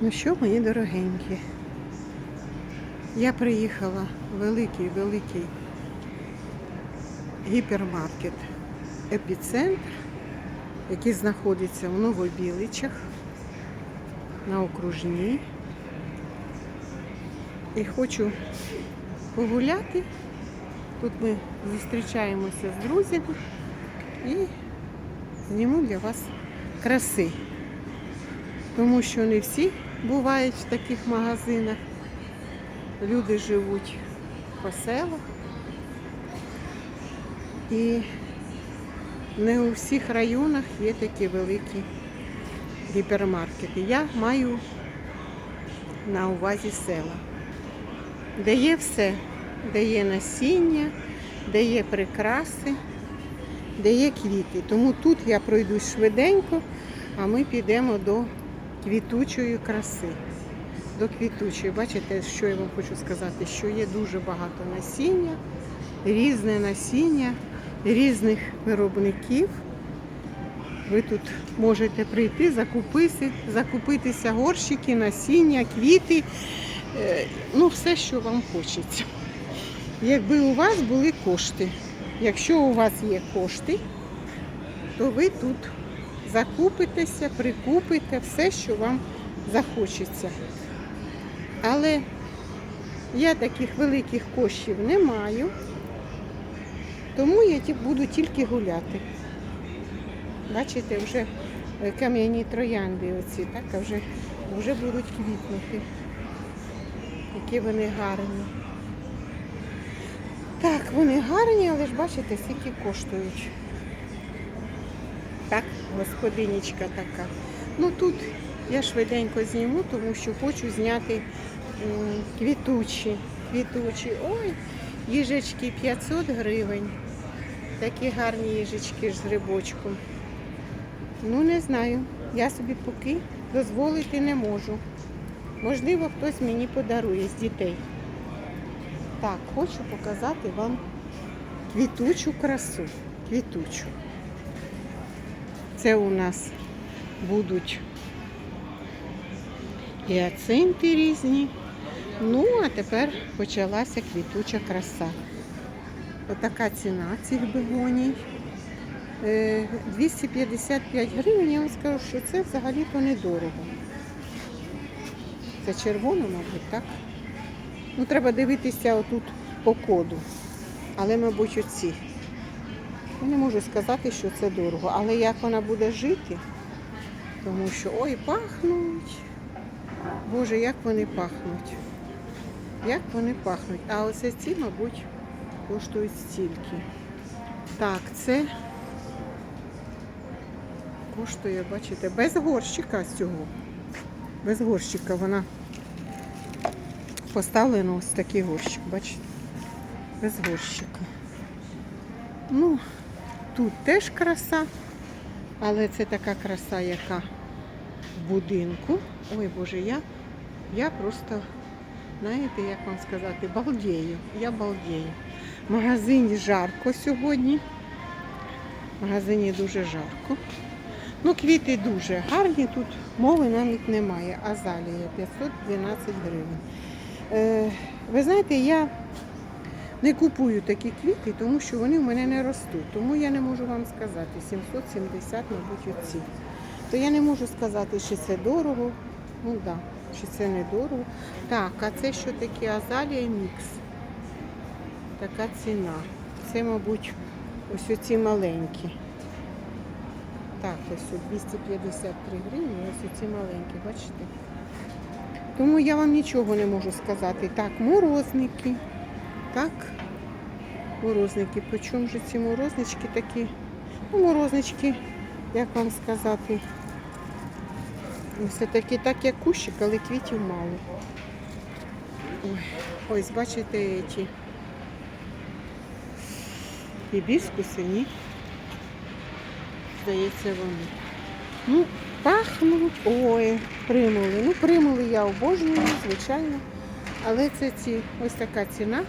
Ну що, мої дорогенькі? Я приїхала в великий великий гіпермаркет Епіцентр, який знаходиться в Новобіличах на окружній. І хочу погуляти. Тут ми зустрічаємося з друзями і зніму для вас краси. Тому що не всі бувають в таких магазинах. Люди живуть по селах. І не у всіх районах є такі великі гіпермаркети. Я маю на увазі села, де є все, де є насіння, де є прикраси, де є квіти. Тому тут я пройдусь швиденько, а ми підемо до квітучої краси. До квітучої. Бачите, що я вам хочу сказати? Що є дуже багато насіння, різне насіння, різних виробників. Ви тут можете прийти, закупити, закупитися горщики, насіння, квіти, е, ну все, що вам хочеться. Якби у вас були кошти. Якщо у вас є кошти, то ви тут закупитеся, прикупите все, що вам захочеться. Але я таких великих коштів не маю, тому я буду тільки гуляти. Бачите, вже кам'яні троянди оці, так, вже, вже будуть квітнути. Які вони гарні. Так, вони гарні, але ж бачите, скільки коштують. Так, господинічка така. Ну тут я швиденько зніму, тому що хочу зняти квітучі. Квітучі. Ой, їжечки 500 гривень. Такі гарні їжечки ж з грибочком. Ну, не знаю. Я собі поки дозволити не можу. Можливо, хтось мені подарує з дітей. Так, хочу показати вам квітучу красу. Квітучу. Це у нас будуть гіацинти різні. Ну, а тепер почалася квітуча краса. Отака ціна цих бегоній. Е, 255 гривень, я вам скажу, що це взагалі-то недорого. Це червона, мабуть, так? Ну, треба дивитися отут по коду. Але, мабуть, оці. Не можу сказати, що це дорого. Але як вона буде жити, тому що ой, пахнуть. Боже, як вони пахнуть. Як вони пахнуть. А оце ці, мабуть, коштують стільки. Так, це коштує, бачите, без горщика з цього. Без горщика вона поставлена ось такий горщик, бачите? Без горщика. Ну, тут теж краса, але це така краса, яка в будинку. Ой, Боже, я, я просто, знаєте, як вам сказати, балдею. Я балдею. В магазині жарко сьогодні. В магазині дуже жарко. Ну, квіти дуже гарні, тут мови навіть немає. Азалія 512 гривень. Е, ви знаєте, я не купую такі квіти, тому що вони в мене не ростуть. Тому я не можу вам сказати. 770, мабуть, оці. То я не можу сказати, чи це дорого. Ну так, да, чи це не дорого. Так, а це що таке азалія мікс? Така ціна. Це, мабуть, ось оці маленькі. Так, ось 253 гривні, ось оці маленькі, бачите? Тому я вам нічого не можу сказати. Так, морозники. Так, морозники. По чому ж ці морознички такі? Ну, морознички, як вам сказати, все таки так, як кущик, але квітів мало. Ой, ось, бачите, ці гібіскуси, ні? Здається, вони. Ну, пахнуть. Ой, примули. Ну, примули я обожнюю, звичайно. Але це ці ось така ціна.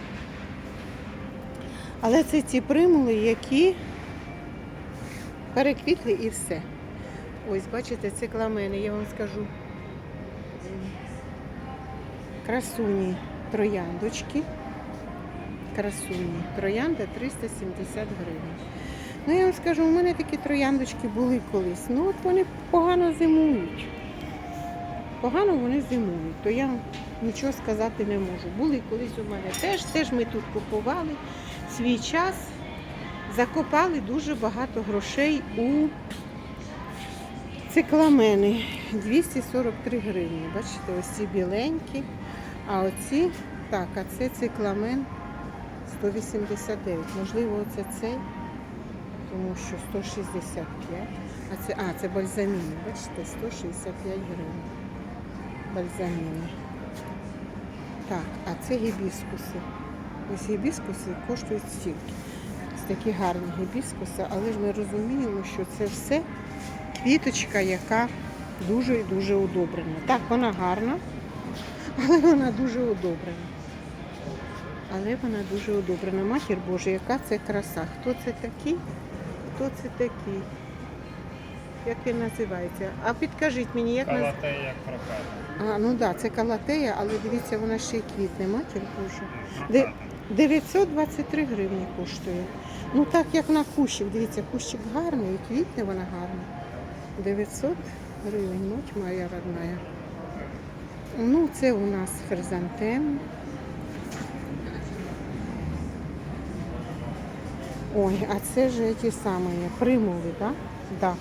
Але це ці примули, які переквітли і все. Ось, бачите, це кламени, я вам скажу. красуні трояндочки. Красуні. Троянда 370 гривень. Ну, я вам скажу, у мене такі трояндочки були колись. Ну, от вони погано зимують. Погано вони зимують, то я нічого сказати не можу. Були колись у мене теж, теж ми тут купували свій час, закопали дуже багато грошей у цикламени. 243 гривні. Бачите, ось ці біленькі. А оці, так, а це цикламен 189. Можливо, оце цей, тому що 165. А це, а, це бальзаміни. Бачите, 165 гривень. Бальзаміни. Так, а це гібіскуси. Ось гібіскуси коштують стільки. Ось такі гарні гібіскуси, але ж ми розуміємо, що це все квіточка, яка дуже і дуже удобрена. Так, вона гарна, але вона дуже удобрена. Але вона дуже удобрена. Матір Божа, яка це краса. Хто це такий? Хто це такий? Як він називається? А підкажіть мені, як називається? Калатея як прокат. А, ну так, да, це калатея, але дивіться, вона ще й квітне, матір Божа. Де- 923 гривні коштує. Ну так як на кущик, дивіться, кущик гарний, і квітне вона гарна. 900 гривень, мать моя родная. Ну, це у нас хризантем. Ой, а це ж ті самі примули, так? Да? Да.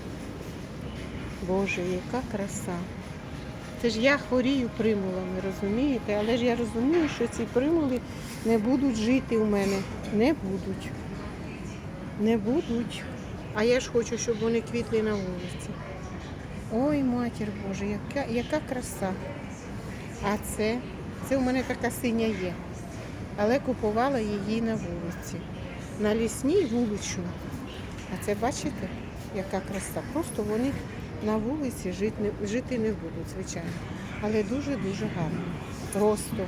Боже, яка краса. Це ж я хворію примулами, розумієте? Але ж я розумію, що ці примули не будуть жити у мене. Не будуть. Не будуть. А я ж хочу, щоб вони квітли на вулиці. Ой, матір Боже, яка, яка краса. А це, це у мене така синя є. Але купувала її на вулиці. На лісній вуличну. А це бачите, яка краса. Просто вони на вулиці жити не, жити не будуть, звичайно. Але дуже-дуже гарно. Просто.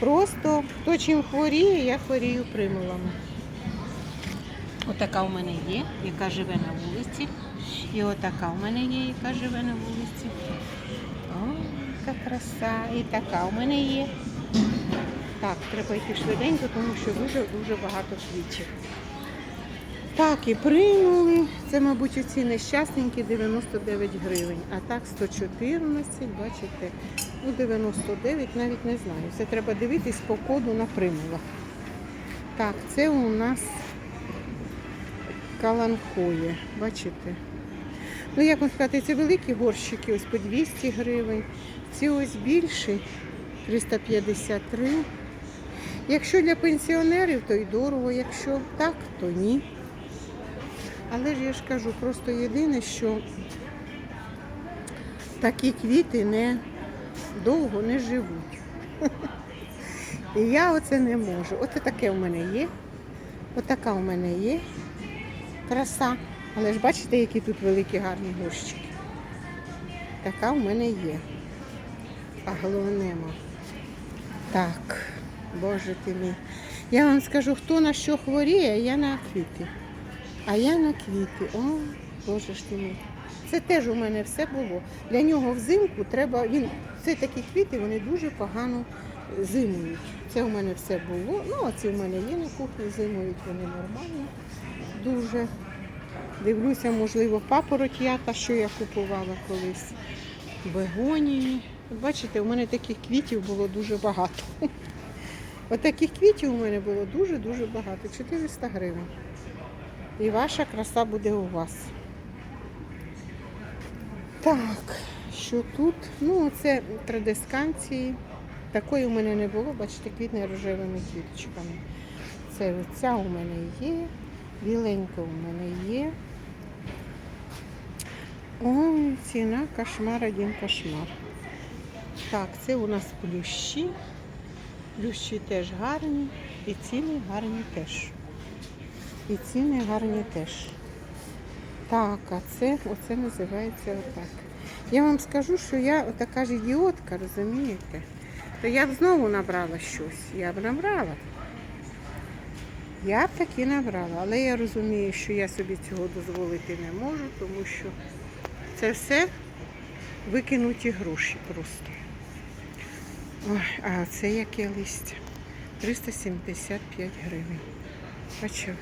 Просто хто чим хворіє, я хворію примулами. Отака у мене є, яка живе на вулиці. І отака у мене є, яка живе на вулиці. О, яка краса. І така у мене є. Так, треба йти швиденько, тому що дуже-дуже багато квітів. Так, і прийняли. Це, мабуть, оці нещасненькі 99 гривень. А так 114, бачите, ну 99, навіть не знаю. Це треба дивитись по коду на примулах. Так, це у нас каланхоє. Бачите? Ну, як вам сказати, це великі горщики, ось по 200 гривень. Ці ось більші 353. Якщо для пенсіонерів, то й дорого, якщо так, то ні. Але ж я ж кажу, просто єдине, що такі квіти не довго не живуть. І я оце не можу. Оце таке у мене є. Отака у мене є. Краса. Але ж бачите, які тут великі гарні горщики. Така у мене є. А головнема. Так, боже ти мій. Я вам скажу, хто на що хворіє, я на квіти. А я на квіти. О, боже ж ти мій. Це теж у мене все було. Для нього взимку треба. Він це такі квіти, вони дуже погано зимують. Це у мене все було. Ну, оці у мене є на кухні, зимують вони нормально. Дуже. Дивлюся, можливо, папоротята, що я купувала колись. Бегонії. Бачите, у мене таких квітів було дуже багато. От таких квітів у мене було дуже-дуже багато. 400 гривень. І ваша краса буде у вас. Так, що тут? Ну, це традисканції. Такої у мене не було, бачите, квітне рожевими квіточками. Це ця у мене є, біленька у мене є. Ой, ціна кошмар, один кошмар. Так, це у нас плющі. Плющі теж гарні, і ціни гарні теж. І ціни гарні теж. Так, а це оце називається отак. Я вам скажу, що я така ж ідіотка, розумієте? То я б знову набрала щось. Я б набрала. Я б таки набрала, але я розумію, що я собі цього дозволити не можу, тому що це все викинуті гроші просто. Ой, а це яке листя? 375 гривень. Бачили?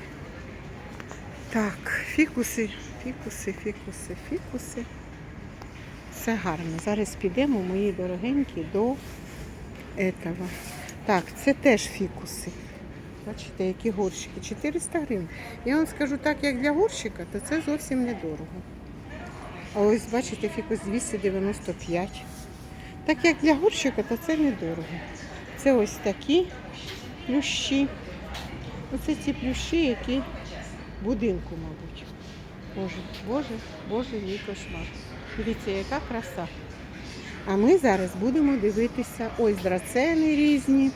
Так, фікуси, фікуси, фікуси, фікуси. Все гарно. Зараз підемо, мої дорогенькі, до этого. Так, це теж фікуси. Бачите, які горщики. 400 гривень. Я вам скажу так, як для горщика, то це зовсім недорого. А ось бачите, фікус 295. Так як для горщика, то це недорого. Це ось такі плющі. Оце ці плющі, які будинку, мабуть. Боже, боже, боже, мій кошмар. Дивіться, яка краса. А ми зараз будемо дивитися ось драцени різні.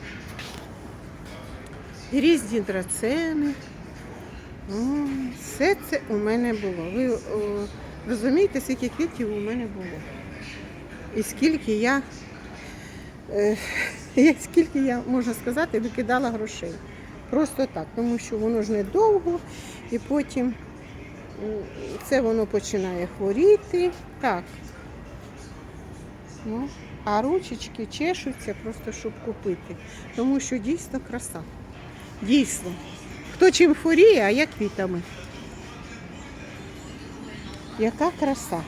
Різні драцени. О, все це у мене було. Ви о, розумієте, скільки квітів у мене було? І скільки я, е, скільки я, можна сказати, викидала грошей. Просто так, тому що воно ж недовго, і потім це воно починає хворіти. Так. Ну, а ручечки чешуться просто, щоб купити. Тому що дійсно краса. Дійсно. Хто чим хворіє, а я квітами. Яка краса.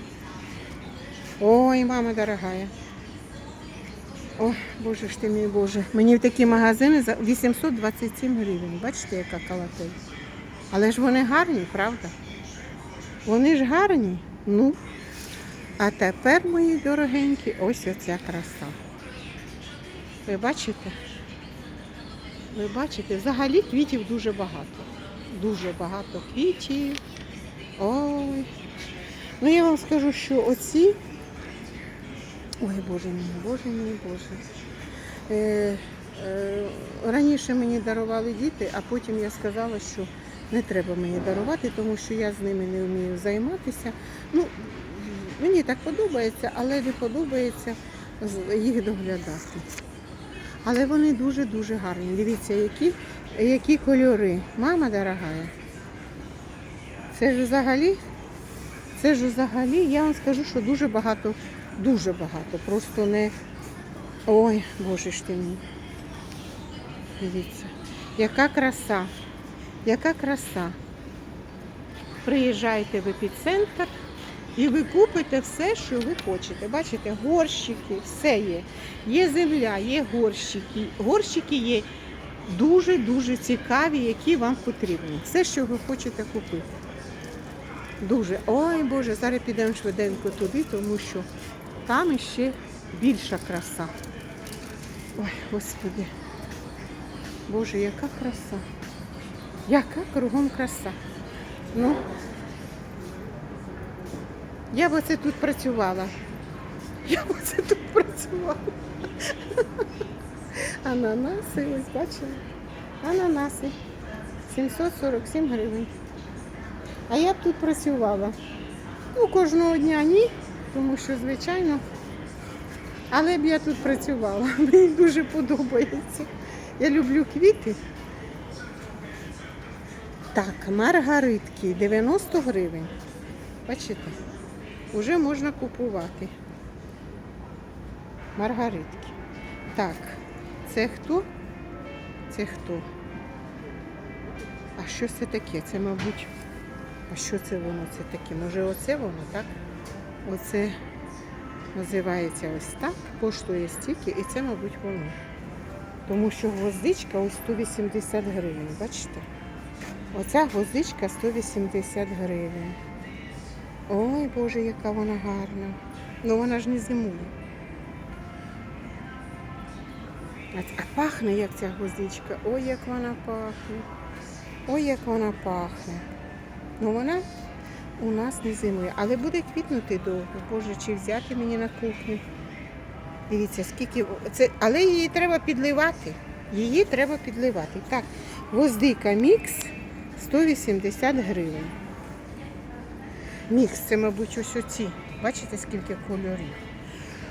Ой, мама дорогая. Ой, боже ж ти мій Боже. Мені в такі магазини за 827 гривень. Бачите, яка калатель. Але ж вони гарні, правда? Вони ж гарні. Ну. А тепер, мої дорогенькі, ось оця краса. Ви бачите? Ви бачите, взагалі квітів дуже багато. Дуже багато квітів. Ой. Ну я вам скажу, що оці. Ой, Боже мій, Боже мій, Боже. Е, е, раніше мені дарували діти, а потім я сказала, що не треба мені дарувати, тому що я з ними не вмію займатися. Ну, мені так подобається, але не подобається їх доглядати. Але вони дуже-дуже гарні. Дивіться, які, які кольори. Мама дорогая. Це ж взагалі, це ж взагалі, я вам скажу, що дуже багато, дуже багато. Просто не. Ой, боже ж ти мій. Дивіться, яка краса, яка краса. Приїжджайте в епіцентр і ви купите все, що ви хочете. Бачите, горщики, все є. Є земля, є горщики. Горщики є дуже-дуже цікаві, які вам потрібні. Все, що ви хочете купити. Дуже. Ой Боже, зараз підемо швиденько туди, тому що там іще більша краса. Ой, Господи. Боже, яка краса. Яка кругом краса. Ну, я б оце тут працювала. Я б оце тут працювала. Ананаси, ось бачили? Ананаси. 747 гривень. А я б тут працювала. Ну, кожного дня ні, тому що, звичайно. Але б я тут працювала. Мені дуже подобається. Я люблю квіти. Так, маргаритки 90 гривень. Бачите? Уже можна купувати. Маргаритки. Так, це хто? Це хто? А що це таке? Це, мабуть, а що це воно це таке? Може оце воно, так? Оце називається ось так, коштує стільки, і це, мабуть, воно. Тому що гвоздичка ось 180 гривень, бачите? Оця гвоздичка 180 гривень. Ой, Боже, яка вона гарна. Ну вона ж не зимує. А, пахне як ця гвоздичка. Ой, як вона пахне. Ой, як вона пахне. Ну вона у нас не зимує, але буде квітнути довго. Боже, чи взяти мені на кухню? Дивіться, скільки це, але її треба підливати. Її треба підливати. Так, гвоздика мікс 180 гривень. Мікс, це, мабуть, ось оці. Бачите, скільки кольорів.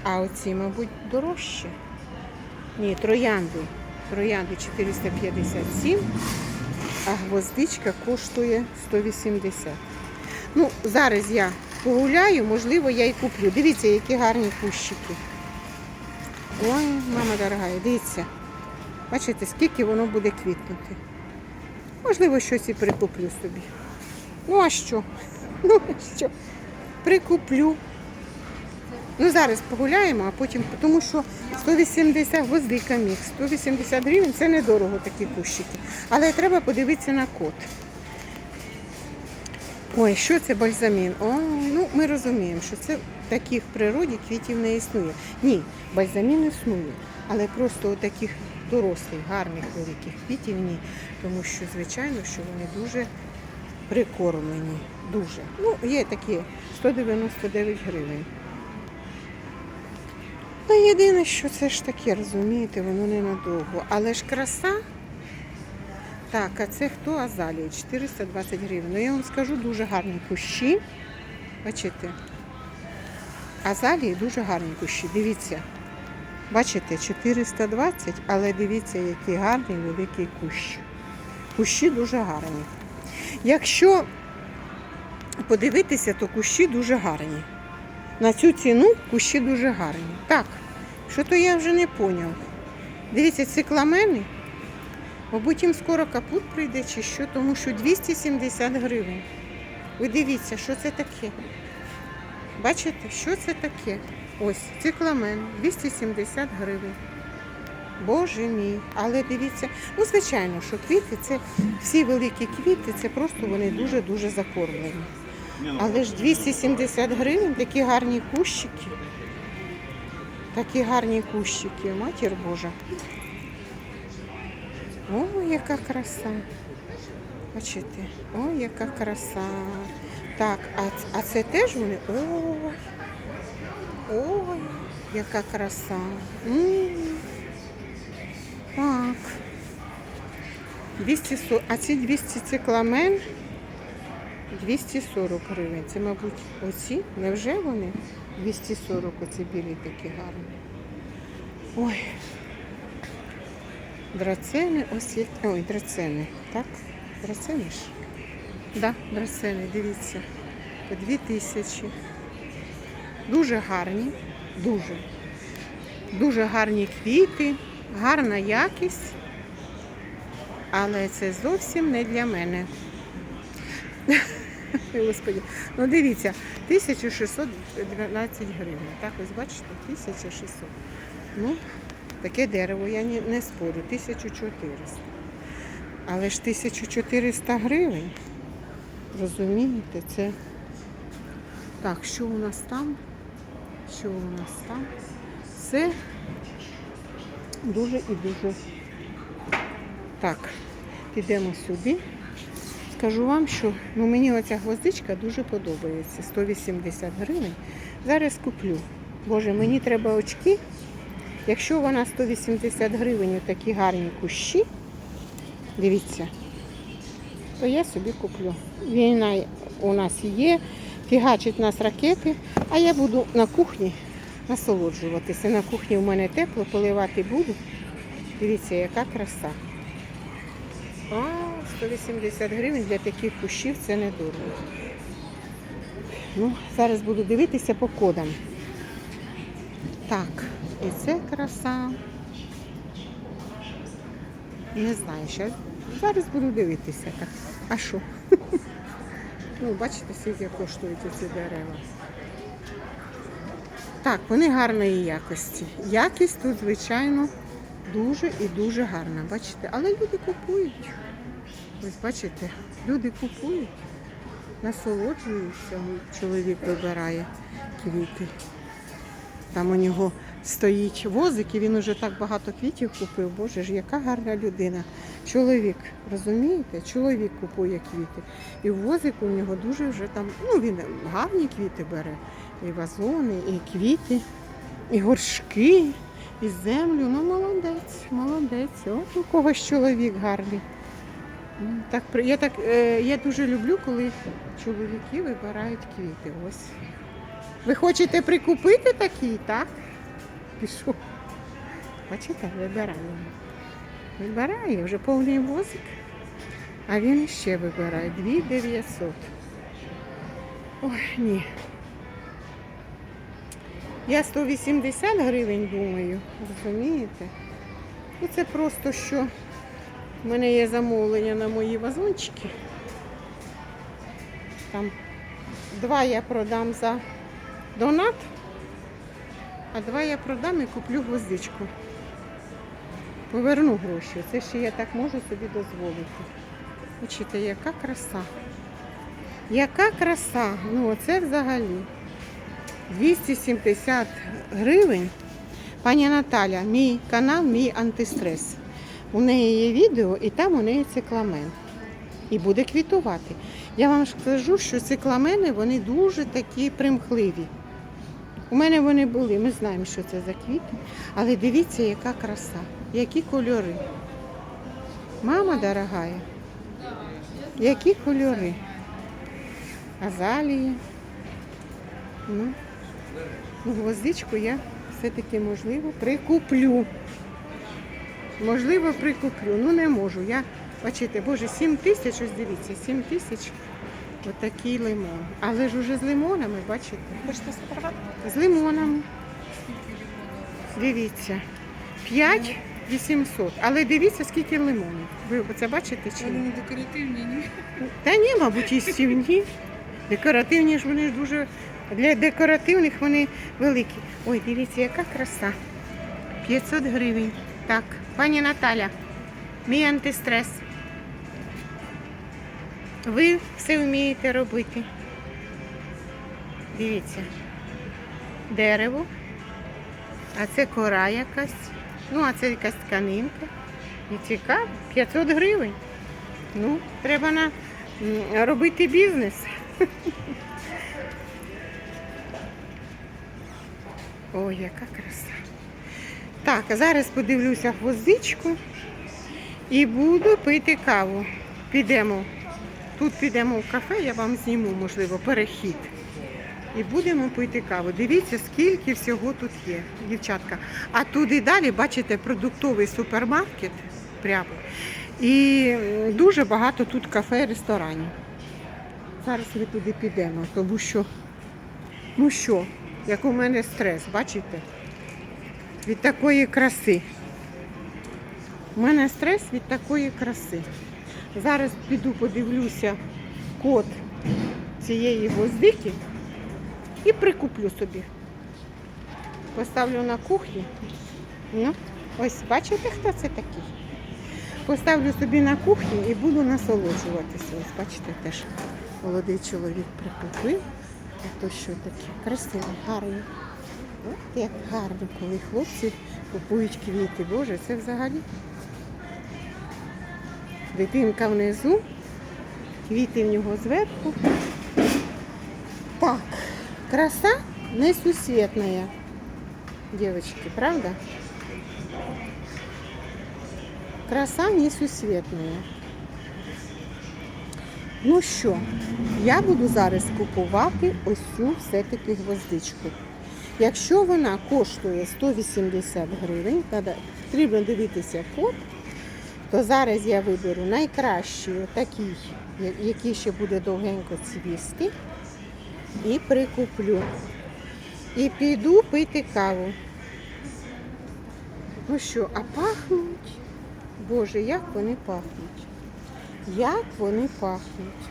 А оці, мабуть, дорожче. Ні, троянди. Троянди 457, а гвоздичка коштує 180. Ну, зараз я погуляю, можливо, я і куплю. Дивіться, які гарні кущики. Ой, мама дорога, дивіться. Бачите, скільки воно буде квітнути. Можливо, щось і прикуплю собі. Ну а що? Ну а що? Прикуплю. Ну зараз погуляємо, а потім, тому що 180 гвоздика мікс, 180 гривень це недорого такі кущики. Але треба подивитися на код. Ой, що це бальзамін? О, ну ми розуміємо, що це таких в природі квітів не існує. Ні, бальзамін існує, але просто таких дорослих, гарних великих квітів ні. Тому що, звичайно, що вони дуже прикормлені. Дуже. Ну, є такі 199 гривень. Ну, єдине, що це ж таке, розумієте, воно ненадовго. Але ж краса. Так, а це хто Азалія? 420 гривень. Ну я вам скажу, дуже гарні кущі. Бачите? Азалії дуже гарні кущі. Дивіться. Бачите, 420, але дивіться, який гарний великий кущ. Кущі дуже гарні. Якщо подивитися, то кущі дуже гарні. На цю ціну кущі дуже гарні. Так, що то я вже не поняв. Дивіться, цикламени. Мабуть, їм скоро капут прийде чи що, тому що 270 гривень. Ви дивіться, що це таке. Бачите, що це таке? Ось, цикламен, 270 гривень. Боже мій, але дивіться, ну звичайно, що квіти, це всі великі квіти, це просто вони дуже-дуже закормлені. Але ж 270 гривень, такі гарні кущики. Такі гарні кущики, матір Божа. О, яка краса. Бачите, о, яка краса. Так, а, а це теж вони. Ой, ой, яка краса. М. Так. 240, а ці 200 цикламен 240 гривень. Це, мабуть, оці? Невже вони? 240 оці білі такі гарні. Ой. Драцени освіт... Ой, драцени. Так? Драцени ж? Да, драцени, дивіться. По 2000. Дуже гарні. Дуже. Дуже гарні квіти, гарна якість. Але це зовсім не для мене. Господи. Ну дивіться, 1612 гривень. Так, ось бачите, 1600. Ну, таке дерево, я не, не спорю, 1400. Але ж 1400 гривень. Розумієте, це. Так, що у нас там? Що у нас там? Це дуже і дуже. Так, підемо сюди. Скажу вам, що ну, мені оця гвоздичка дуже подобається. 180 гривень. Зараз куплю. Боже, мені треба очки. Якщо вона 180 гривень, такі гарні кущі, дивіться, то я собі куплю. Війна у нас є, фігачить нас ракети, а я буду на кухні насолоджуватися. На кухні в мене тепло, поливати буду. Дивіться, яка краса. А, 180 гривень для таких кущів це недорого. Ну, зараз буду дивитися по кодам. Так, і це краса. Не знаю, що. Зараз буду дивитися. Так. А що? Ну, бачите, скільки коштують ці дерева. Так, вони гарної якості. Якість тут, звичайно, дуже і дуже гарна. Бачите, але люди купують. Ось бачите, люди купують, насолоджуються. Чоловік вибирає квіти. Там у нього стоїть возик, і він уже так багато квітів купив. Боже ж, яка гарна людина. Чоловік, розумієте? Чоловік купує квіти. І в возику у нього дуже вже там, ну він гарні квіти бере. І вазони, і квіти, і горшки, і землю. Ну, молодець, молодець. От у когось чоловік гарний. Так, я, так, е, я дуже люблю, коли чоловіки вибирають квіти. Ось. Ви хочете прикупити такий, так? Пішов. Бачите, вибирає. Вибирає, вже повний возик. А він ще вибирає 2900. Ой, ні. Я 180 гривень думаю, розумієте? Ну це просто що в мене є замовлення на мої вазончики. Там два я продам за донат, а два я продам і куплю гвоздичку. Поверну гроші. Це ще я так можу собі дозволити. Бачите, яка краса. Яка краса. Ну оце взагалі. 270 гривень. Пані Наталя, мій канал, мій антистрес. У неї є відео і там у неї цикламен. І буде квітувати. Я вам скажу, що цикламени вони дуже такі примхливі. У мене вони були, ми знаємо, що це за квіти. Але дивіться, яка краса, які кольори. Мама дорогая, які кольори. Азалії. Ну, ну, гвоздичку я все-таки, можливо, прикуплю. Можливо, прикуплю. Ну не можу. Я, бачите, боже, 7 тисяч, ось дивіться, 7 тисяч отакий лимон. Але ж уже з лимонами, бачите? Хочете сфотографувати? З лимонами. Дивіться. 5 800. Але дивіться, скільки лимонів. Ви це бачите чи Вони не декоративні, ні? Та ні, мабуть, і стівні. Декоративні ж вони ж дуже. Для декоративних вони великі. Ой, дивіться, яка краса. 500 гривень. Так, пані Наталя, мій антистрес. Ви все вмієте робити. Дивіться. Дерево. А це кора якась. Ну, а це якась тканинка. І цікаво. 500 гривень. Ну, треба на, робити бізнес. Ой, яка краса. Так, зараз подивлюся гвоздичку і буду пити каву. Підемо. Тут підемо в кафе, я вам зніму, можливо, перехід. І будемо пити каву. Дивіться, скільки всього тут є, дівчатка. А туди далі, бачите, продуктовий супермаркет прямо. І дуже багато тут кафе і ресторанів. Зараз ми туди підемо, тому що, ну що, як у мене стрес, бачите? Від такої краси. У мене стрес від такої краси. Зараз піду подивлюся код цієї гвоздики і прикуплю собі. Поставлю на кухні. Ну, ось бачите, хто це такий? Поставлю собі на кухні і буду насолоджуватися. Ось бачите, теж молодий чоловік прикупив. А то що таке? Красивий, гарний. От як гарно, коли хлопці купують квіти. Боже, це взагалі. Дитинка внизу, квіти в нього зверху. Так, краса несусветная, девочки, правда? Краса несусветная. Ну що, я буду зараз купувати ось цю все-таки гвоздичку. Якщо вона коштує 180 гривень, потрібно дивитися код, то зараз я виберу найкращий, такий, який ще буде довгенько цвісти, і прикуплю. І піду пити каву. Ну що, а пахнуть? Боже, як вони пахнуть? Як вони пахнуть?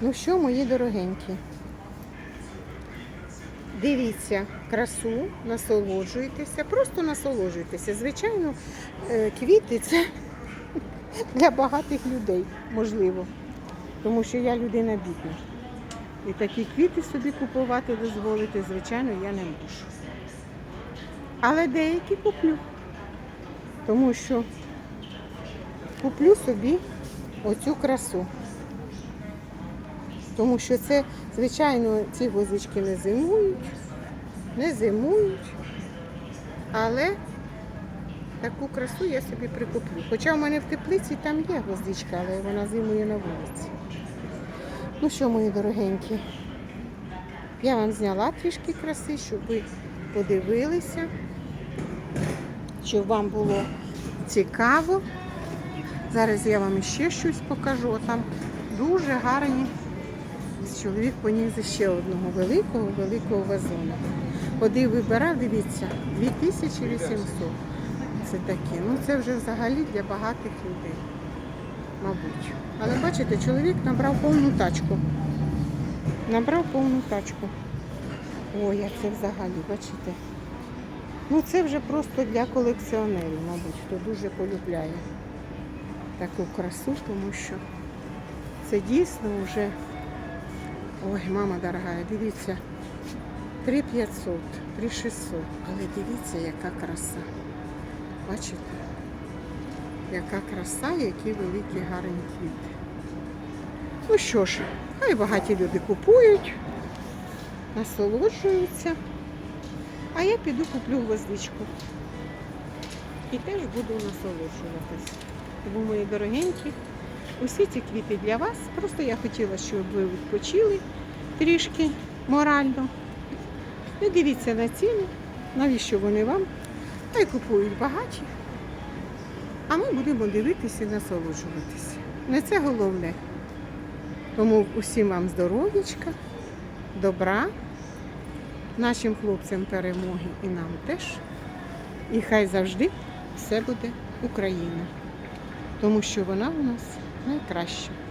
Ну що, мої дорогенькі? Дивіться красу, насолоджуйтеся, просто насолоджуйтеся. Звичайно, е, квіти це для багатих людей, можливо. Тому що я людина бідна. І такі квіти собі купувати, дозволити, звичайно, я не можу. Але деякі куплю. Тому що куплю собі оцю красу. Тому що це, звичайно, ці гвоздички не зимують, не зимують, але таку красу я собі прикуплю. Хоча в мене в теплиці там є гвоздичка, але вона зимує на вулиці. Ну що, мої дорогенькі, я вам зняла трішки краси, щоб ви подивилися, щоб вам було цікаво. Зараз я вам ще щось покажу. Там дуже гарні Чоловік поніс ще одного великого, великого вазона. Ходив, вибирав, дивіться, 2800. Це таке. Ну це вже взагалі для багатих людей, мабуть. Але бачите, чоловік набрав повну тачку. Набрав повну тачку. Ой, а це взагалі, бачите. Ну це вже просто для колекціонерів, мабуть, хто дуже полюбляє таку красу, тому що це дійсно вже. Ой, мама дорога, дивіться. 3500, 3600. Але дивіться, яка краса. Бачите? Яка краса, які великі гарні квіти. Ну що ж, хай багаті люди купують, насолоджуються. А я піду куплю гвоздичку. І теж буду насолоджуватись. Тому, мої дорогенькі, усі ці квіти для вас. Просто я хотіла, щоб ви відпочили трішки морально. Не дивіться на ціни, навіщо вони вам. Хай купують багаті. А ми будемо дивитися і насолоджуватися. Не це головне. Тому усім вам здоров'ячка, добра, нашим хлопцям перемоги і нам теж. І хай завжди все буде Україна. Тому що вона у нас найкраща.